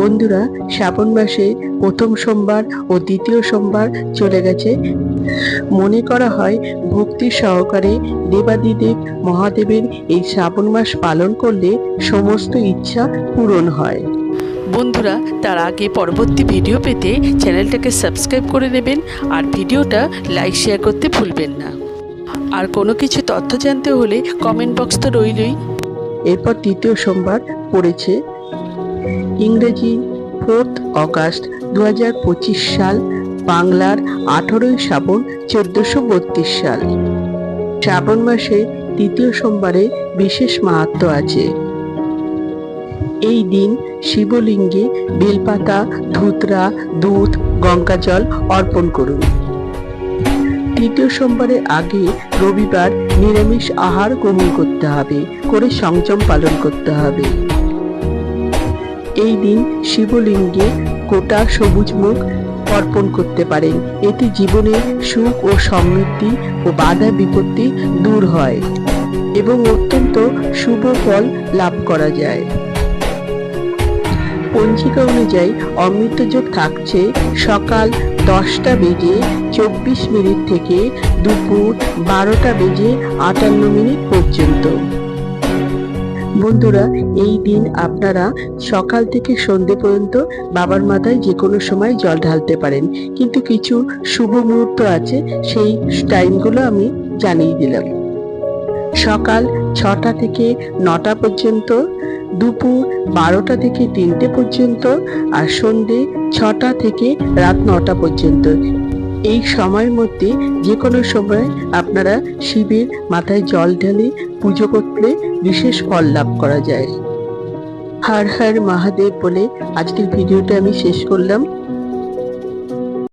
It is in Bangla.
বন্ধুরা শ্রাবণ মাসে প্রথম সোমবার ও দ্বিতীয় সোমবার চলে গেছে। মনে করা হয় ভক্তি সহকারে দেবাদিদেব মহাদেবের এই শ্রাবণ মাস পালন করলে সমস্ত ইচ্ছা পূরণ হয়। বন্ধুরা তার আগে পরবর্তী ভিডিও পেতে চ্যানেলটাকে সাবস্ক্রাইব করে নেবেন আর ভিডিওটা লাইক শেয়ার করতে ভুলবেন না। আর কোনো কিছু তথ্য জানতে হলে কমেন্ট বক্স তো রইলই। এরপর তৃতীয় সোমবার পড়েছে। ইংরেজি ফোর্থ অগাস্ট দু হাজার পঁচিশ সাল, বাংলার আঠেরোই শ্রাবণ চোদ্দশো বত্রিশ সাল। শ্রাবণ মাসে তৃতীয় সোমবারে বিশেষ মাহাত্ম আছে। এই দিন শিবলিঙ্গে বেলপাতা, ধুতরা, দুধ, গঙ্গাজল অর্পণ করুন। তৃতীয় সোমবারের আগে রবিবার নিরামিষ আহার গ্রহণ করতে হবে, করে সংযম পালন করতে হবে। এই দিন শিবলিঙ্গে গোটা সবুজ মুখ অর্পণ করতে পারেন। এতে জীবনে সুখ ও সমৃদ্ধি ও বাধা বিপত্তি দূর হয় এবং অত্যন্ত শুভ ফল লাভ করা যায়। পঞ্জিকা অনুযায়ী অমৃত যোগ থাকছে সকাল দশটা বেজে চব্বিশ মিনিট থেকে দুপুর বারোটা বেজে আটান্ন মিনিট পর্যন্ত। বন্ধুরা, এই দিন আপনারা সকাল থেকে সন্ধে পর্যন্ত বাবার মাথায় যে কোনো সময় জল ঢালতে পারেন। কিন্তু কিছু শুভ মুহূর্ত আছে, সেই টাইমগুলো আমি জানিয়ে দিলাম। সকাল ছটা থেকে নটা পর্যন্ত, দুপুর বারোটা থেকে তিনটে পর্যন্ত, আর সন্ধে ছটা থেকে রাত নটা পর্যন্ত। এই সময়ের মধ্যে যে কোনো সময় আপনারা শিবের মাথায় জল ঢেলে পুজো করলে বিশেষ ফল লাভ করা যায়। হার হার মহাদেব বলে আজকের ভিডিওটা আমি শেষ করলাম।